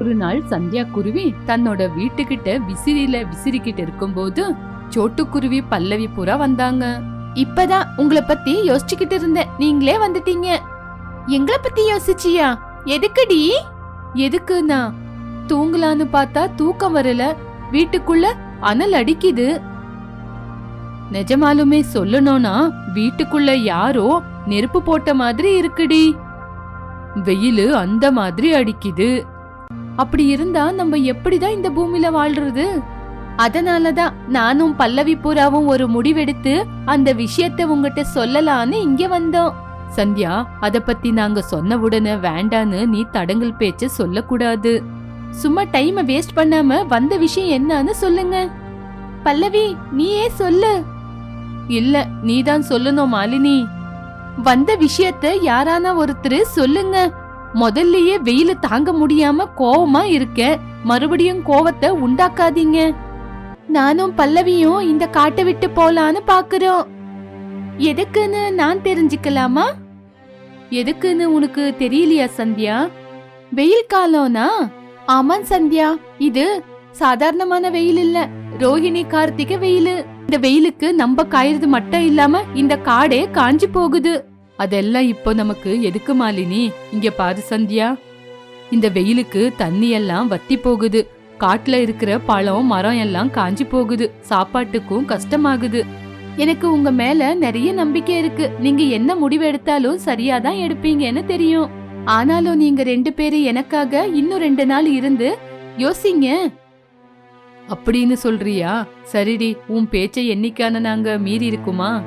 ஒரு நாள் சந்தியா குருவி தன்னோட வீட்டுக்கிட்ட விசிறியில விசிறிக்கிட்டு இருக்கும்போது சோட்டுக்குருவி பல்லவி புறா வந்தாங்க. இப்பதான் உங்களை பத்தி யோசிச்சுக்கிட்டு இருந்தேன். நீங்களே வந்துட்டீங்க. எங்களை பத்தி யோசிச்சியா? எதுக்குடி? எதுக்குன்னா தூங்கலான்னு பார்த்தா தூக்கம் வரல. வீட்டுக்குள்ள அனல் அடிக்குது. நிஜமாலுமே சொல்லணும்னா வீட்டுக்குள்ள யாரோ நெருப்பு போட்ட மாதிரி இருக்குடி. வெயிலு அந்த மாதிரி அடிக்குது. அப்படி இருந்தா நம்ம எப்படிதான் இந்த பூமியில வாழ்றது? அதனாலதான் நானும் பல்லவி பூராவும் ஒரு முடிவெடுத்து அந்த விஷயத்தை உங்ககிட்ட சொல்லலான்னு இங்க வந்தோம். சந்தியா அத பத்தி நாங்க சொன்ன உடனே வேண்டான்னு நீ தடங்கல் பேச்ச சொல்லக்கூடாது. சும்மா டைம வேஸ்ட் பண்ணாம வந்த விஷயம் என்னன்னு சொல்லுங்க. பல்லவி நீயே சொல்லு. இல்ல நீதான் சொல்லணும் மாலினி. வந்த விஷயத்த யாரான ஒருத்தர் சொல்லுங்க. முதல்லயே வெயில தாங்க முடியாம கோவமா இருக்கேன் மறுபடியும் கோவத்தை உண்டாக்காதீங்க. நானும் பல்லவியும் இந்த காட்டை விட்டு போலான்னு பாக்குறோம். எதுக்குன்னு நான் தெரிஞ்சுக்கலாமா? எதுக்குன்னு உனக்கு தெரியலையா சந்தியா? வெயில் காலம்னா? ஆமாம் சந்தியா. இது சாதாரணமான வெயில் இல்ல. ரோஹிணி கார்த்திகை வெயில். இந்த வெயிலுக்கு நம்ம காயறது மட்டும் இல்லாம இந்த காடே காஞ்சி போகுது. அதெல்லாம் இப்போ நமக்கு எதுக்கு மாலினி? இங்க பாரு சந்தியா. இந்த வெயிலுக்கு தண்ணி எல்லாம் வத்தி போகுது. காட்டுல இருக்கிற பழம் மரம் எல்லாம் காஞ்சி போகுது. சாப்பாட்டுக்கும் கஷ்டமாகுது. எனக்கு உங்க மேல நிறைய நம்பிக்கை இருக்கு. நீங்க என்ன முடிவு எடுத்தாலும் சரியாதான் எடுப்பீங்கன்னு தெரியும். ஆனாலும் நீங்க ரெண்டு பேரும் எனக்காக இன்னும் ரெண்டு நாள் இருந்து யோசிங்க. அப்படின்னு சொல்றியா? சரிடி உன் பேச்சை என்னைக்கான நாங்க மீறி இருக்குமா?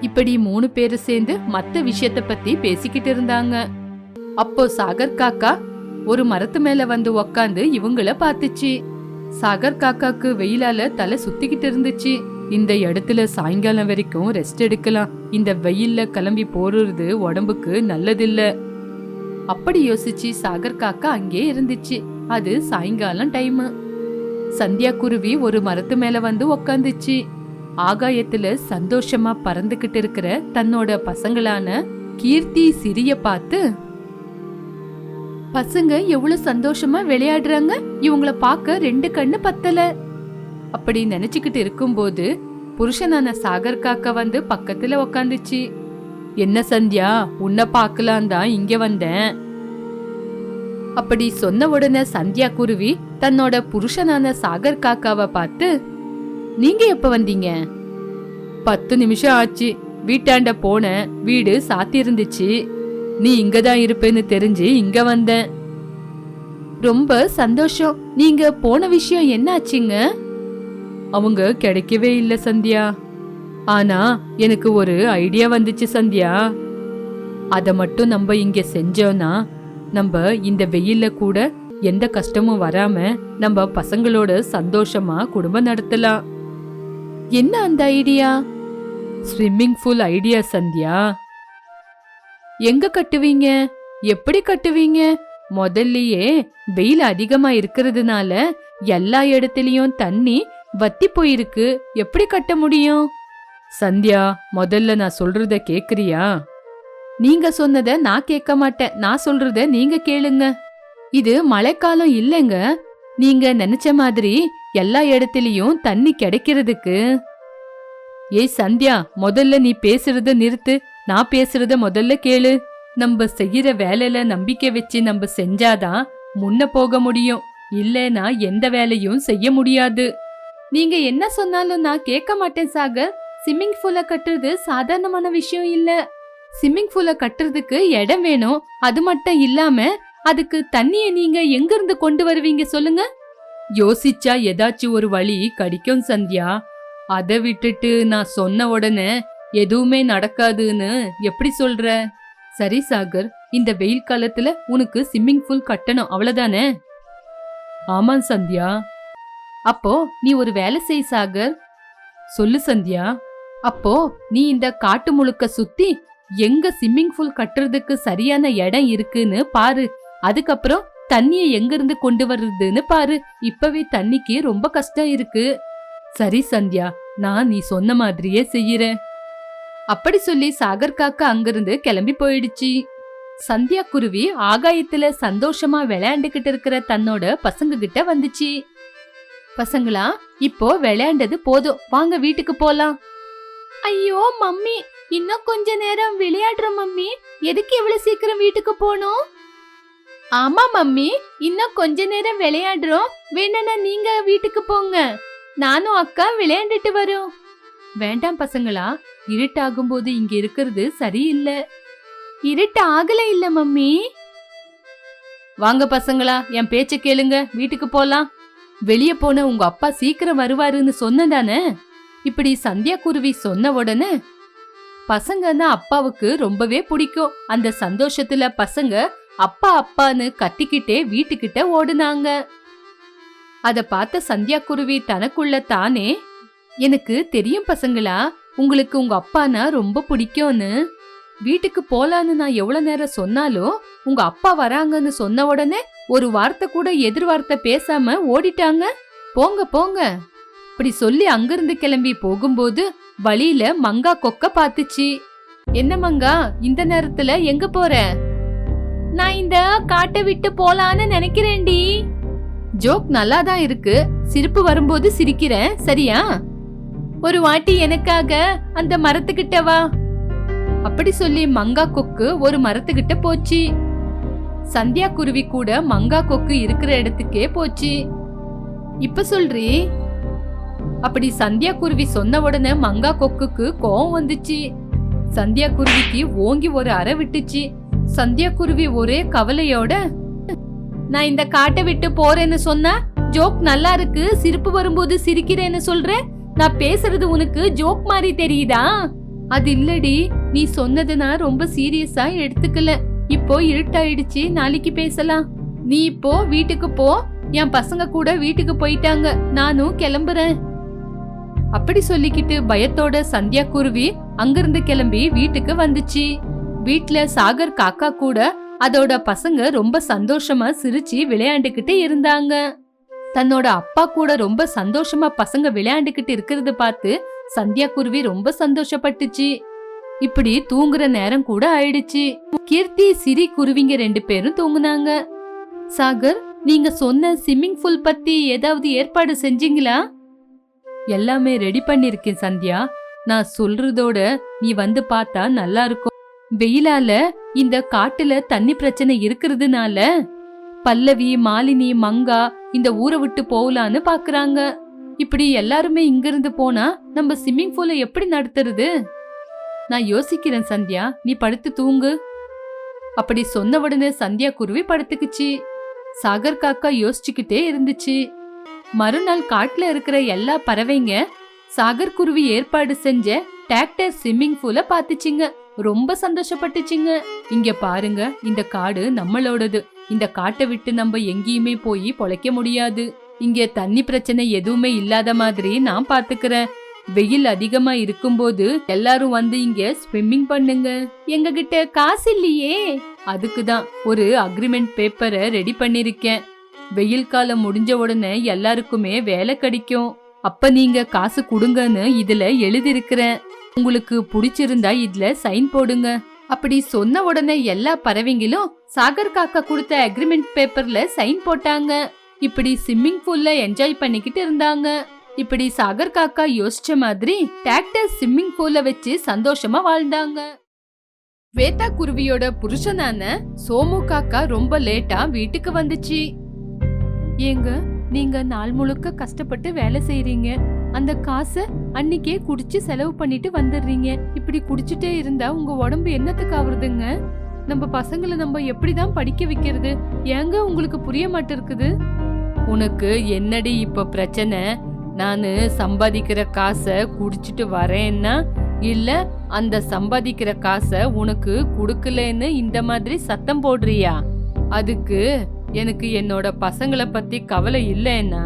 இப்படி மூணு பேரும் சேர்ந்து மத்த விஷயத்த பத்தி பேசிக்கிட்டு இருந்தாங்க. அப்போ சாகர் காக்கா ஒரு மரத்து மேல வந்து உக்காந்து இவங்கள பாத்துச்சு சாகர் காக்காக்கு வெயிலால தலை சுத்திக்கிட்டு இருந்துச்சு. இந்த இடத்துல சாயங்காலம் வரைக்கும் ரெஸ்ட் எடுக்கலாம். இந்த வெயில்ல கிளம்பி போறது உடம்புக்கு நல்லதில்ல. அப்படி யோசிச்சு சாகர் காக்கா அங்கே இருந்துச்சு. அது சாயங்காலம் டைம். சந்தியா குருவி ஒரு மரத்து மேல வந்து உக்காந்துச்சு. ஆகாயத்துல சந்தோஷமா பறந்துகிட்டு இருக்கிற தன்னோட பசங்களான கீர்த்தி சிறிய பார்த்து பசங்க எவ்வளவு சந்தோஷமா விளையாடுறாங்க? இவங்கள பார்க்க ரெண்டு கண்ணு பத்தல. அப்படி நினைச்சுக்கிட்டு இருக்கும்போது புருஷனான சாகர் காக்கா வந்து பக்கத்துல உக்காந்துச்சு. என்ன சந்தியா? உன்னை பார்க்கலாம் தான் இங்க வந்தேன். அப்படி சொன்ன உடனே சந்தியா குருவி தன்னோட புருஷனான சாகர் காக்காவை பார்த்து நீங்க எப்ப வந்தீங்க? பத்து நிமிஷம் ஆச்சு. வீட்டாண்ட போன வீடு சாத்தி இருந்துச்சு. நீ இங்க தான் இருப்பேன்னு தெரிஞ்சு இங்க வந்தேன். ரொம்ப சந்தோஷம். நீங்க போன விஷயம் என்ன ஆச்சுங்க அவங்க கிடைக்கவே இல்ல சந்தியா. ஆனா எனக்கு ஒரு ஐடியா வந்துச்சு சந்தியா. அத மட்டும் நம்ம இங்க செஞ்சோம்னா நம்ம இந்த வெயில்ல கூட எந்த கஷ்டமும் வராம நம்ம பசங்களோட சந்தோஷமா குடும்பம் நடத்தலாம். என்ன அந்த idea? Swimming pool idea Sandhya. எங்க கட்டுவீங்க? எப்படி கட்டுவீங்க? முதல்லயே வெயில் அதிகமா இருக்கிறதுனால எல்லா இடத்துலயும் தண்ணி வத்தி போயிருக்கு. எப்படி கட்ட முடியும்? சந்தியா முதல்ல நான் சொல்றத கேக்குறியா? நீங்க சொன்னத நான் கேட்க மாட்டேன். நான் சொல்றத நீங்க கேளுங்க. இது மழைக்காலம் இல்லைங்க. நீங்க நினைச்ச மாதிரி எல்லா இடத்துலயும் தண்ணி கிடைக்கிறதுக்கு. ஏய் சந்தியா முதல்ல நீ பேசுறத நிறுத்து. நான் பேசுறத முதல்ல கேளு. நம்ம செய்யற வேலையில நம்பிக்கை வச்சு நம்ம செஞ்சாதான் முன்ன போக முடியும். இல்லைனா எந்த வேலையும் செய்ய முடியாது. நீங்க என்ன சொன்னாலும் நான் கேட்க மாட்டேன் சாகர். ஸ்விம்மிங் பூல கட்டுறது சாதாரணமான விஷயம் இல்ல. ஸ்விம்மிங் பூல கட்டுறதுக்கு இடம் வேணும். அது மட்டும் இல்லாம அதுக்கு தண்ணிய நீங்க எங்க இருந்து கொண்டு வருவீங்க சொல்லுங்க. யோசிச்சா ஏதாச்சும் ஒரு வழி கிடைக்கும் சந்தியா. அதை விட்டுட்டு நான் சொன்ன உடனே எதுவுமே நடக்காதுன்னு எப்படி சொல்ற? சரி சாகர் இந்த வெயில் காலத்துல உனக்கு ஸ்விம்மிங் பூல் கட்டணும் அவ்வளவுதானே? ஆமாம் சந்தியா. அப்போ நீ ஒரு வேலை செய் சாகர். சொல்லு சந்தியா. அப்போ நீ இந்த காட்டு முழுக்க சுத்தி எங்க ஸ்விம்மிங் பூல் கட்டுறதுக்கு சரியான இடம் இருக்குன்னு பாரு. அதுக்கப்புறம் தண்ணிய எங்க இருந்து கொண்டு வர்றதுன்னு பாரு. இப்பவே தண்ணிக்கு ரொம்ப கஷ்டம் இருக்கு. சரி சந்தியா நான் நீ சொன்ன மாதிரியே செய்யறேன். அப்படி சொல்லி சாகர் காக்கா அங்கிருந்து கிளம்பி போயிடுச்சு. சந்தியா குருவி ஆகாயத்துல சந்தோஷமா விளையாண்டுகிட்டு இருக்கிற தன்னோட பசங்க கிட்ட வந்துச்சு. பசங்களா இப்போ விளையாண்டது போதும். வாங்க வீட்டுக்கு போலாம். ஐயோ மம்மி இன்னும் கொஞ்ச நேரம் விளையாடுற மம்மி. எதுக்கு இவ்வளவு சீக்கிரம் வீட்டுக்கு போகணும்? ஆமா மம்மி. இன்னும் கொஞ்ச நேரம் விளையாடுறோம். வேணும்னா நீங்க வீட்டுக்கு போங்க. நானும் அக்கா விளையாண்டுட்டு வரோம். வேண்டாம் பசங்களா. இருட்டாகும் போது இங்க இருக்கிறது சரியில்லை. இருட்டு ஆகல இல்ல மம்மி. வாங்க பசங்களா என் பேச்ச கேளுங்க. வீட்டுக்கு போலாம். வெளிய போன உங்க அப்பா சீக்கிரம் வருவாருன்னு சொன்னதானே இப்படி சந்தியா குருவி சொன்ன உடனே பசங்கன்னா அப்பாவுக்கு ரொம்பவே பிடிக்கும். அந்த சந்தோஷத்துல பசங்க அப்பா அப்பான்னு கத்திக்கிட்டே வீட்டுக்கிட்ட ஓடுனாங்க. அத பார்த்த சந்தியா குருவி தனக்குள்ள தானே எனக்கு தெரியும் பசங்களா உங்களுக்கு உங்க அப்பானா ரொம்ப பிடிக்கும்னு. வீட்டுக்கு போலான்னு நான் எவ்வளவு நேரம் சொன்னாலும் உங்க அப்பா வராங்கன்னு சொன்ன உடனே ஒரு வார்த்தை கூட எதிர்வார்த்தை பேசாம ஓடிட்டாங்க. போங்க போங்க. இப்படி சொல்லி அங்கிருந்து கிளம்பி போகும்போது வழியில மங்கா கொக்க பாத்துச்சு என்ன மங்கா இந்த நேரத்துல எங்க போற? நான் இந்த காட்டை விட்டு போலான்னு நினைக்கிறேன்டி. ஜோக் நல்லா தான் இருக்கு. சிரிப்பு வரும்போது சிரிக்கிறேன். சரியா? ஒரு வாட்டி எனக்காக அந்த மரத்துக்கிட்ட வா. அப்படி சொல்லி மங்கா கொக்கு ஒரு மரத்துக்கிட்ட போச்சு. சந்தியா குருவி கூட மங்கா கொக்கு இருக்கிற இடத்துக்கே போச்சு. இப்ப சொல்றி? அப்படி சந்தியா குருவி சொன்ன உடனே மங்கா கொக்குக்கு கோவம் வந்துச்சு. சந்தியா குருவிக்கு ஓங்கி ஒரு அறை விட்டுச்சு. சந்தியா குருவி ஒரே கவலையோட நான் இந்த காட்டை விட்டு போறேன்னு சொன்ன ஜோக் நல்லா இருக்கு சிரிப்பு வரும்போது சிரிக்கிறேன்னு சொல்றேன் நான் பேசுறது உனக்கு ஜோக் மாதிரி தெரியுதா? அது இல்லடி நீ சொன்னது நான் ரொம்ப சீரியஸா எடுத்துக்கல. இப்போ இருட்டாயிடுச்சு நாளைக்கு பேசலாம். நீ இப்போ வீட்டுக்கு போ. என் பசங்க கூட வீட்டுக்கு போயிட்டாங்க. நானும் கிளம்புறேன். அப்படி சொல்லிக்கிட்டு பயத்தோட சந்தியா குருவி அங்கிருந்து கிளம்பி வீட்டுக்கு வந்துச்சு. வீட்ல சாகர் காக்கா கூட அதோட பசங்க ரொம்ப சந்தோஷமா சிரிச்சு விளையாண்டுகிட்டு இருந்தாங்க. தன்னோட அப்பா கூட ரொம்ப சந்தோஷமா பசங்க விளையாண்டுகிட்டு இருக்கிறத பார்த்து சந்தியா குருவி ரொம்ப சந்தோஷப்பட்டுச்சு. இப்படி தூங்குற நேரம் கூட ஆயிடுச்சு. கீர்த்தி சிரி குருவிங்க ரெண்டு பேரும் தூங்குனாங்க. சாகர் நீங்க சொன்ன ஸ்விம்மிங் பூல் பத்தி ஏதாவது ஏற்பாடு செஞ்சீங்களா? எல்லாமே ரெடி பண்ணிருக்கேன் சந்தியா. நான் சொல்றதோட நீ வந்து பார்த்தா நல்லா இருக்கும். வெயிலால இந்த காட்டுல தண்ணி பிரச்சனை இருக்கிறதுனால பல்லவி மாலினி மங்கா இந்த ஊரை விட்டு போகலான்னு பாக்குறாங்க. இப்படி எல்லாருமே இங்கிருந்து போனா நம்ம ஸ்விம்மிங் பூல எப்படி நடத்துறது? நான் யோசிக்கிறேன் சந்தியா நீ படுத்து தூங்கு. அப்படி சொன்ன உடனே சந்தியா குருவி படுத்துக்குச்சு. சாகர் காக்கா யோசிச்சுக்கிட்டே இருந்துச்சு. மறுநாள் காட்டுல இருக்கிற எல்லா பறவைங்க சாகர் குருவி ஏற்பாடு செஞ்ச டிராக்டர் ஸ்விம்மிங் பூல பாத்துச்சிங்க. ரொம்ப சந்தோஷப்பட்டுச்சுங்க. இங்க பாருங்க இந்த காடு நம்மளோடது. இந்த காட்டை விட்டு நம்ம எங்கேயுமே போய் பொழைக்க முடியாது. இங்க தண்ணி பிரச்சனை எதுவுமே இல்லாத மாதிரி நான் பாத்துக்கிறேன். வெயில் அதிகமா இருக்கும்போது எல்லாரும் வந்து இங்க ஸ்விம்மிங் பண்ணுங்க. எங்க கிட்ட காசு இல்லையே. அதுக்கு தான் ஒரு அக்ரிமெண்ட் பேப்பரை ரெடி பண்ணிருக்கேன். வெயில் காலம் முடிஞ்ச உடனே எல்லாருக்குமே வேலை கிடைக்கும். அப்ப நீங்க காசு கொடுங்கன்னு இதுல எழுதிருக்கிறேன் உங்களுக்கு பிடிச்சிருந்தா இதுல சைன் போடுங்க. அப்படி சொன்ன உடனே எல்லா பறவைங்களும் சாகர் காக்கா கொடுத்த அக்ரிமெண்ட் பேப்பர்ல சைன் போட்டாங்க. இப்படி ஸ்விம்மிங் பூல்ல என்ஜாய் பண்ணிக்கிட்டு இருந்தாங்க. இப்படி சாகர் காக்கா யோசிச்ச மாதிரி டாக்டர் ஸ்விம்மிங் பூல்ல வச்சு சந்தோஷமா வாழ்ந்தாங்க. வேதா குருவியோட புருஷனான சோமு காக்கா ரொம்ப லேட்டா வீட்டுக்கு வந்துச்சு. ஏங்க நீங்க நாள் முழுக்க கஷ்டப்பட்டு வேலை செய்யறீங்க அந்த காசை அன்னைக்கே குடிச்சு செலவு பண்ணிட்டு வந்துடுறீங்க. இப்படி குடிச்சிட்டே இருந்தா உங்க உடம்பு என்னத்துக்கு ஆகுறதுங்க நம்ம பசங்களை நம்ம எப்படிதான் படிக்க வைக்கிறது? ஏங்க உங்களுக்கு புரிய மாட்டிருக்குது? உனக்கு என்னடி இப்ப பிரச்சனை? நானு சம்பாதிக்கிற காசை குடிச்சிட்டு வரேன்னா இல்ல அந்த சம்பாதிக்கிற காசை உனக்கு குடுக்கலன்னு இந்த மாதிரி சத்தம் போடுறியா? அதுக்கு எனக்கு என்னோட பசங்களை பத்தி கவலை இல்லைன்னா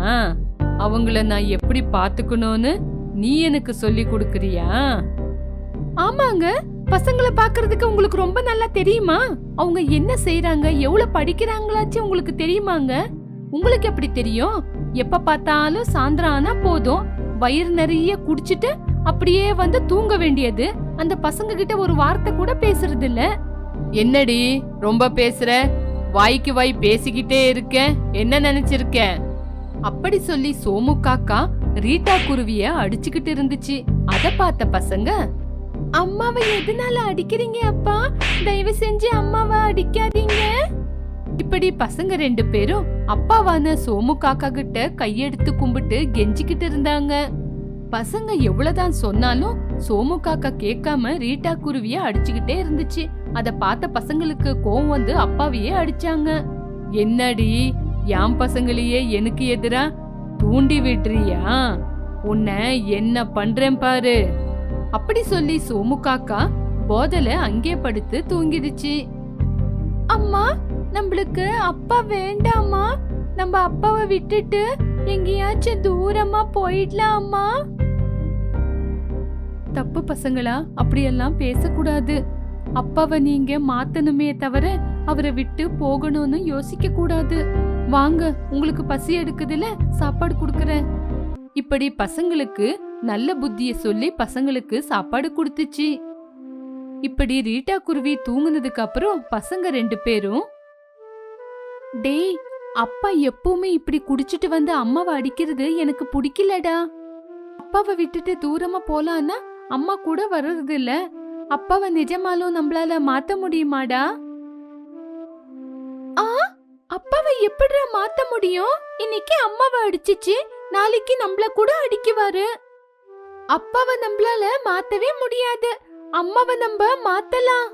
அவங்கள நான் எப்படி பாத்துக்கணும்னு நீ எனக்கு சொல்லி கொடுக்கறியா? ஆமாங்க. பசங்களை பாக்குறதுக்கு உங்களுக்கு ரொம்ப நல்லா தெரியுமா? அவங்க என்ன செய்றாங்க? எவ்வளவு படிக்கிறாங்களாச்சு உங்களுக்கு தெரியுமாங்க? உங்களுக்கு எப்படி தெரியும்? எப்ப பார்த்தாலும் சாயந்தரம் ஆனா போதும். வயிறு நிறைய குடிச்சிட்டு அப்படியே வந்து தூங்க வேண்டியது. அந்த பசங்க கிட்ட ஒரு வார்த்தை கூட பேசுறது இல்ல. என்னடி ரொம்ப பேசுற? வாய்க்கு வாய் பேசிக்கிட்டே இருக்க. என்ன நினைச்சிருக்க? அப்படி சொல்லி சோமு காக்கா ரீட்டா குருவிய அடிச்சுக்கிட்டு இருந்துச்சு. அத பார்த்த பசங்க அம்மாவை எதனால அடிக்கிறீங்க அப்பா? தயவு செஞ்சு அம்மாவை அடிக்காதீங்க. இப்படி பசங்க ரெண்டு பேரும் அப்பாவான சோமு காக்கா கிட்ட கையெடுத்து கும்பிட்டு கெஞ்சிக்கிட்டு இருந்தாங்க. பசங்க எவ்வளவுதான் சொன்னாலும் சோமு காக்கா கேட்காம ரீட்டா குருவிய அடிச்சுக்கிட்டே இருந்துச்சு. அத பார்த்த பசங்களுக்கு கோவம் வந்து அப்பாவையே அடிச்சாங்க. என்னடி என் பசங்களையே எனக்கு எதிரா தூண்டி விடுறியா? உன்னை என்ன பண்றேன் பாரு. அப்படி சொல்லி சோமு காக்கா போதல அங்கே படுத்து தூங்கிடுச்சு. அம்மா நம்மளுக்கு அப்பா வேண்டாமா நம்ம அப்பாவை விட்டுட்டு எங்கேயாச்சும் தூரமா போயிடலாமா தப்பு பசங்களா அப்படியெல்லாம் பேசக்கூடாது. அப்பாவை நீங்க மாத்தணுமே தவிர அவரை விட்டு போகணும்னு யோசிக்க கூடாது வாங்க உங்களுக்கு பசி எடுக்குதுல சாப்பாடு கொடுக்கறேன். இப்படி பசங்களுக்கு நல்ல புத்திய சொல்லி பசங்களுக்கு சாப்பாடு கொடுத்துச்சு. இப்படி ரீட்டா குருவி தூங்குனதுக்கு அப்புறம் பசங்க ரெண்டு பேரும் டேய் அப்பா எப்பவுமே இப்படி குடிச்சிட்டு வந்து அம்மாவை அடிக்கிறது எனக்கு பிடிக்கலடா. அப்பாவை விட்டுட்டு தூரமா போலான்னா அம்மா கூட வர்றது இல்ல அப்பாவை நிஜமாலும் நம்மளால மாத்த முடியுமாடா? அப்பாவை எப்படிடா மாத்த முடியும்? இன்னைக்கு அம்மாவை அடிச்சிச்சு நாளைக்கு நம்மள கூட அடிக்குவாரு. அப்பாவை நம்மளால மாத்தவே முடியாது. அம்மாவை நம்ம மாத்தலாம்.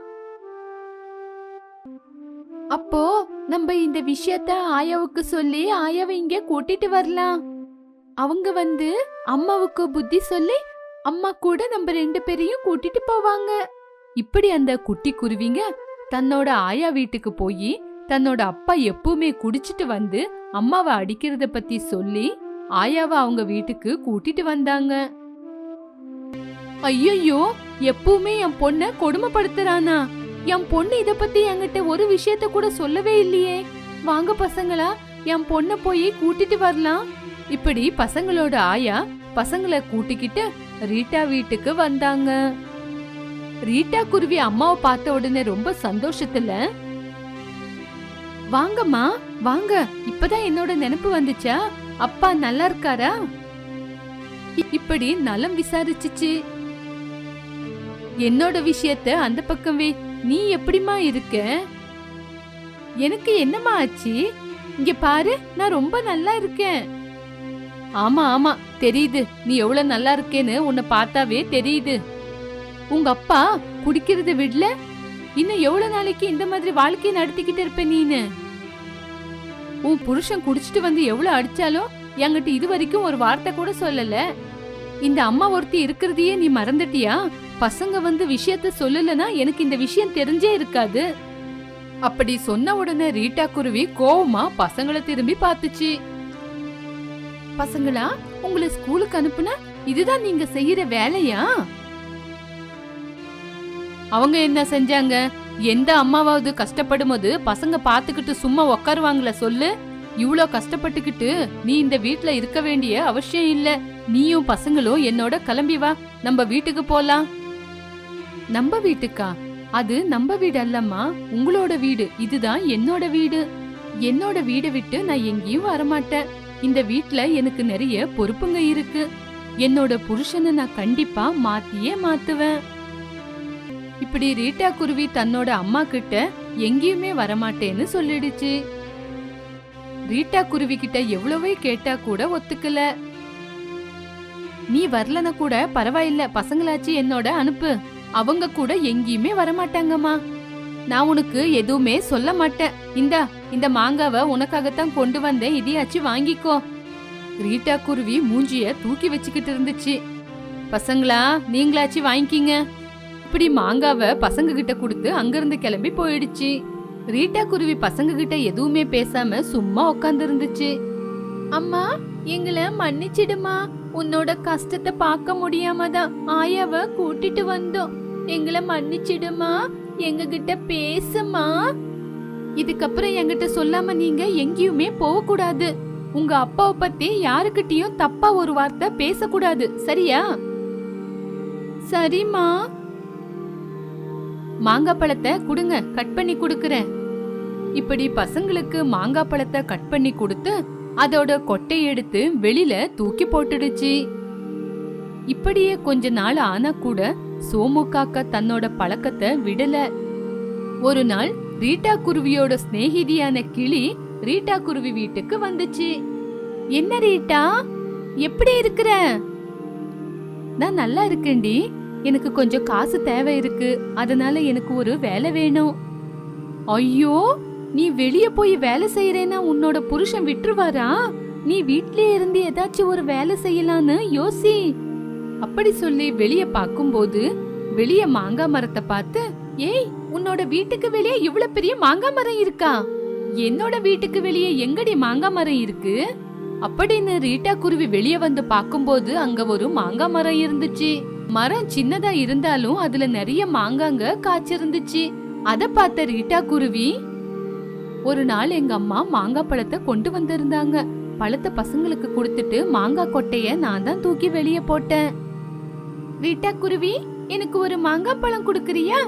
அப்போ நம்ம இந்த விஷயத்த ஆயாவுக்கு சொல்லி ஆயாவை இங்க கூட்டிட்டு வரலாம். அவங்க வந்து அம்மாவுக்கு புத்தி சொல்லி அம்மா கூட நம்ம ரெண்டு பேரையும் கூட்டிட்டு போவாங்க. இப்படி அந்த குட்டி குருவிங்க தன்னோட ஆயா வீட்டுக்கு போய் தன்னோட அப்பா எப்பவுமே குடிச்சிட்டு வந்து அம்மாவை அடிக்கிறத பத்தி சொல்லி ஆயாவை அவங்க வீட்டுக்கு கூட்டிட்டு வந்தாங்க. ஐயோ எப்பவுமே என் பொண்ண கொடுமைப்படுத்துறானா? என் பொண்ணு இத பத்தி என்கிட்ட ஒரு விஷயத்த கூட சொல்லவே இல்லையே. வாங்க பசங்களா என் பொண்ண போய் கூட்டிட்டு வரலாம். இப்படி பசங்களோட ஆயா பசங்களை கூட்டிக்கிட்டு ரீட்டா வீட்டுக்கு வந்தாங்க. ரீட்டா குருவி அம்மாவை பார்த்த உடனே ரொம்ப சந்தோஷத்துல வாங்கம்மா வாங்க. இப்பதான் என்னோட நினைப்பு வந்துச்சா? அப்பா நல்லா இருக்காரா? இப்படி நலம் விசாரிச்சுச்சு. என்னோட விஷயத்த அந்த பக்கம் வை. நீ எப்படிமா இருக்க? எனக்கு என்னம்மா ஆச்சு? இங்க பாரு நான் ரொம்ப நல்லா இருக்கேன். ஆமா ஆமா தெரியுது. நீ எவ்வளவு நல்லா இருக்கேன்னு உன்னை பார்த்தாவே தெரியுது. உங்க அப்பா குடிக்கிறத விடல இன்னும் எவ்வளவு நாளைக்கு இந்த மாதிரி வாழ்க்கையை நடத்திக்கிட்டு இருப்ப நீனு? உன் புருஷன் குடிச்சிட்டு வந்து எவ்வளவு அடிச்சாலும் என்கிட்ட இது வரைக்கும் ஒரு வார்த்தை கூட சொல்லல. இந்த அம்மா ஒருத்தி இருக்கிறதையே நீ மறந்துட்டியா? பசங்க வந்து விஷயத்த சொல்லலனா எனக்கு இந்த விஷயம் தெரிஞ்சே இருக்காது. அப்படி சொன்ன உடனே ரீட்டா குருவி கோவமா பசங்களை திரும்பி பார்த்துச்சு. பசங்களா உங்களை ஸ்கூலுக்கு அனுப்புனா இதுதான் நீங்க செய்யற வேலையா? அவங்க என்ன செஞ்சாங்க? எந்த அம்மாவாவது கஷ்டப்படும் போது பசங்க பாத்துக்கிட்டு சும்மா உக்காருவாங்கள சொல்லு. இவ்ளோ கஷ்டப்பட்டுக்கிட்டு நீ இந்த வீட்ல இருக்க வேண்டிய அவசியம் இல்ல. நீயும் பசங்களும் என்னோட கிளம்பி வா. நம்ம வீட்டுக்கு போலாம். நம்ம வீட்டுக்கா? அது நம்ம வீடு அல்லம்மா. உங்களோட வீடு. இதுதான் என்னோட வீடு. என்னோட வீடை விட்டு நான் எங்கேயும் வரமாட்டேன். இந்த வீட்ல எனக்கு நிறைய பொறுப்புங்க இருக்கு. என்னோட புருஷனை நான் கண்டிப்பா மாத்தியே மாத்துவேன். இப்படி ரீட்டா குருவி தன்னோட அம்மா கிட்ட எங்கேயுமே வரமாட்டேன்னு சொல்லிடுச்சு. ரீட்டா குருவி கிட்ட எவ்வளவோ கேட்டா கூட ஒத்துக்கல. நீ வரலனா கூட பரவாயில்ல பசங்களாச்சு என்னோட அனுப்பு. அவங்க கூட எங்கேயுமே வரமாட்டாங்கம்மா. நான் உனக்கு எதுவுமே சொல்ல மாட்டேன். இந்தா இந்த மாங்காவை உனக்காகத்தான் கொண்டு வந்தேன். இதையாச்சு வாங்கிக்கோ. ரீட்டா குருவி மூஞ்சிய தூக்கி வச்சுக்கிட்டு இருந்துச்சு. பசங்களா நீங்களாச்சும் வாங்கிக்கிங்க. இப்படி மாங்காவை பசங்க கிட்ட கொடுத்து அங்கிருந்து கிளம்பி போயிடுச்சு. ரீட்டா குருவி பசங்க கிட்ட எதுவுமே பேசாம சும்மா உட்கார்ந்து இருந்துச்சு அம்மா எங்களை மன்னிச்சிடுமா? உன்னோட கஷ்டத்தை பார்க்க முடியாம தான் ஆயாவ கூட்டிட்டு வந்தோம். எங்களை மன்னிச்சிடுமா? எங்க கிட்ட பேசுமா? இதுக்கப்புறம் என்கிட்ட சொல்லாம நீங்க எங்கேயுமே போக கூடாது உங்க அப்பாவை பத்தி யாருக்கிட்டயும் தப்பா ஒரு வார்த்தை பேசக்கூடாது. சரியா? சரிம்மா. மாங்காய் பழத்தை கொடுங்க கட் பண்ணி கொடுக்கறேன். இப்படி பசங்களுக்கு மாங்காய் பழத்தை கட் பண்ணி கொடுத்து அதோட கொட்டை எடுத்து வெளியில தூக்கி போட்டுடுச்சு. இப்படியே கொஞ்ச நாள் ஆனா கூட சோமு காக்கா தன்னோட பழக்கத்தை விடல. ஒரு நாள் ரீட்டா குருவியோட சிநேகிதியான கிளி ரீட்டா குருவி வீட்டுக்கு வந்துச்சு. என்ன ரீட்டா? எப்படி இருக்கிற? நான் நல்லா இருக்கேன்டி. எனக்கு கொஞ்சம் காசு தேவை இருக்கு. அதனால எனக்கு ஒரு வேலை வேணும். ஐயோ நீ வெளிய போய் வேலை செய்யறேன்னா உன்னோட புருஷன் விட்டுருவாரா? நீ வீட்லயே இருந்து ஏதாச்சும் ஒரு வேலை செய்யலான்னு யோசி. அப்படி சொல்லி வெளிய பாக்கும்போது வெளிய மாங்காய் மரத்தை பார்த்து ஏய் உன்னோட வீட்டுக்கு வெளியே இவ்வளவு பெரிய மாங்காய் மரம் இருக்கா? என்னோட வீட்டுக்கு வெளியே எங்கடி மாங்காய் மரம் இருக்கு? அப்படின்னு ரீட்டா குருவி வெளியே வந்து பார்க்கும்போது அங்க ஒரு மாங்காய் மரம் இருந்துச்சு. மரம் சின்னதா இருந்தாலும் அதுல நிறைய மாங்காங்க காய்ச்சிருந்துச்சு. அத பார்த்த ரீட்டா குருவி ஒரு நாள் எங்க அம்மா மாங்காய் பழத்தை கொண்டு வந்திருந்தாங்க. பழத்தை பசங்களுக்கு கொடுத்துட்டு மாங்காய் கொட்டைய நான் தான் தூக்கி வெளியே போட்டேன். ரீட்டா குருவி எனக்கு ஒரு மாங்காய் பழம் கொடுக்கறியா?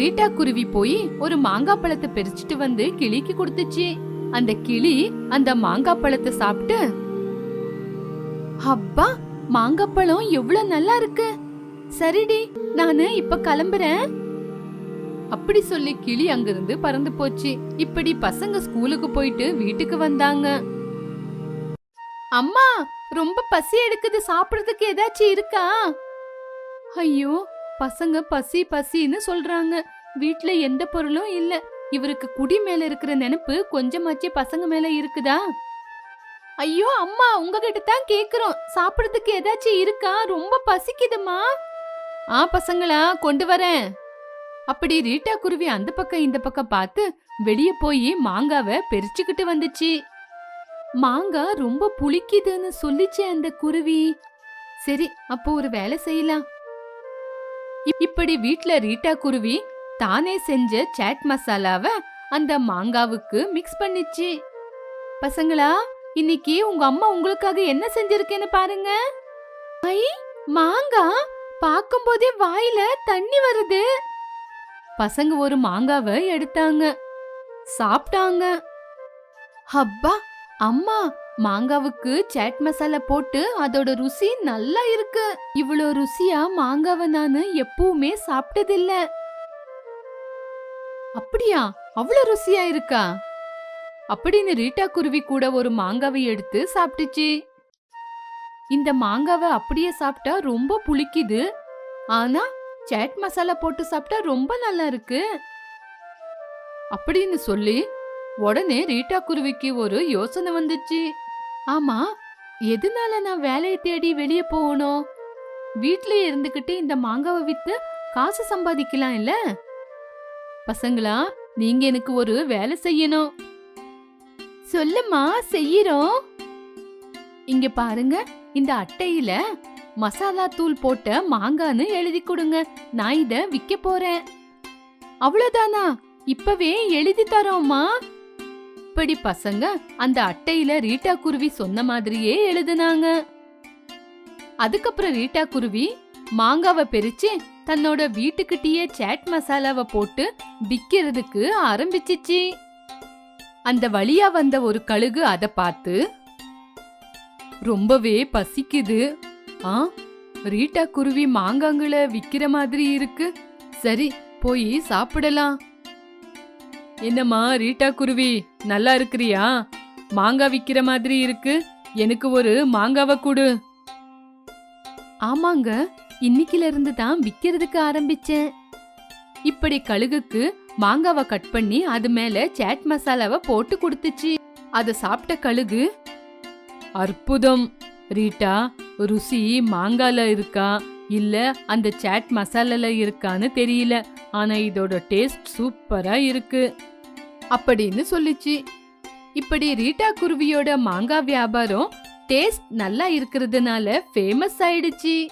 ரீட்டா குருவி போய் ஒரு மாங்காய் பழத்தை பறிச்சுட்டு வந்து கிளிக்கு கொடுத்துச்சு. அந்த கிளி அந்த மாங்காய் பழத்தை சாப்பிட்டு அப்பா மாங்காய் பழம் எவ்வளவு நல்லா இருக்கு. சரிடி நானு இப்ப கிளம்புறேன். அப்படி சொல்லி கிளி அங்கிருந்து பறந்து போச்சு. இப்படி பசங்க ஸ்கூலுக்கு போயிட்டு வீட்டுக்கு வந்தாங்க. அம்மா ரொம்ப பசி எடுக்குது. சாப்பிடுறதுக்கு ஏதாச்சும் இருக்கா? ஐயோ பசங்க பசி பசின்னு சொல்றாங்க. வீட்ல எந்த பொருளும் இல்ல. இவருக்கு குடி மேல இருக்கிற நினைப்பு கொஞ்சமாச்சு பசங்க மேல இருக்குதா? ஐயோ அம்மா உங்ககிட்ட தான் கேக்குறோம். சாப்பிடுறதுக்கு ஏதாச்சும் இருக்கா? ரொம்ப பசிக்குதுமா ஆ பசங்களா கொண்டு வரேன். அப்படி ரீட்டா குருவி அந்த பக்கம் இந்த பக்கம் பார்த்து வெளிய போய் மாங்காவை பெரிச்சுக்கிட்டு வந்துச்சு. மாங்காய் ரொம்ப புளிக்குதுன்னு சொல்லிச்சு அந்த குருவி. சரி அப்போ ஒரு வேலை செய்யலாம். இப்படி வீட்ல ரீட்டா குருவி தானே செஞ்ச சாட் மசாலாவை அந்த மாங்காவுக்கு மிக்ஸ் பண்ணிச்சு. பசங்களா இன்னைக்கு உங்க அம்மா உங்களுக்காக என்ன செஞ்சிருக்கேன்னு பாருங்க. ஐ மாங்காய் பார்க்கும்போதே வாயில தண்ணி வருது. பசங்க ஒரு மாங்காவை எடுத்தாங்க. சாப்பிட்டாங்க. ஹப்பா அம்மா மாங்காவுக்கு சாட் மசாலா போட்டு அதோட ருசி நல்லா இருக்கு. இவ்வளோ ருசியா மாங்காவை நானு எப்பவுமே சாப்பிட்டதில்ல. அப்படியா? அவ்வளோ ருசியா இருக்கா? அப்படின்னு ரீட்டா குருவி கூட ஒரு மாங்காவை எடுத்து சாப்பிட்டுச்சு. இந்த மாங்காவை அப்படியே சாப்பிட்டா ரொம்ப புளிக்குது. ஆனா சாட் மசாலா போட்டு சாப்பிட்டா ரொம்ப நல்லா இருக்கு. அப்படின்னு சொல்லி உடனே ரீட்டா குருவிக்கு ஒரு யோசனை வந்துச்சு. ஆமா எதனால நான் வேலையை தேடி வெளியே போகணும்? வீட்லயே இருந்துகிட்டு இந்த மாங்காவை வித்து காசு சம்பாதிக்கலாம் இல்ல? பசங்களா நீங்க எனக்கு ஒரு வேலை செய்யணும். சொல்லுமா செய்யறோம். இங்க பாருங்க இந்த அட்டையில மசாலா தூள் போட்ட மாங்கான்னு எழுதி கொடுங்க. நான் இத விக்க போறேன். அவ்வளவுதானா? இப்பவே எழுதி தரோம்மா. இப்படி பசங்க அந்த அட்டையில ரீட்டா குருவி சொன்ன மாதிரியே எழுதுனாங்க. அதுக்கப்புறம் ரீட்டா குருவி மாங்காவை பிரிச்சு தன்னோட வீட்டுக்கிட்டயே சாட் மசாலாவை போட்டு விக்கிறதுக்கு ஆரம்பிச்சிச்சு. அந்த வழியா வந்த ஒரு கழுகு அதை பார்த்து ரொம்பவே பசிக்குது. ஆ ரீட்டா குருவி மாங்காங்களை விக்கிற மாதிரி இருக்கு. சரி போய் சாப்பிடலாம். என்னம்மா ரீட்டா குருவி நல்லா இருக்கிறியா? மாங்காய் விக்கிற மாதிரி இருக்கு. எனக்கு ஒரு மாங்காவை கொடு. ஆமாங்க இன்னைக்குல இருந்து தான் விக்கிறதுக்கு ஆரம்பிச்சேன். இப்படி கழுகுக்கு மாங்காவை கட் பண்ணி அது மேல சாட் மசாலாவை போட்டு கொடுத்துச்சு. அத சாப்பிட்ட கழுகு அற்புதம். ரீட்டா ருசி மாங்கால இருக்கா? இல்ல அந்த சாட் மசாலால இருக்கான்னு தெரியல. ஆனா இதோட டேஸ்ட் சூப்பரா இருக்கு. அப்படின்னு சொல்லிச்சு. இப்படி ரீட்டா குருவியோட மாங்காய் வியாபாரம் டேஸ்ட் நல்லா இருக்கிறதுனால ஃபேமஸ் ஆயிடுச்சு.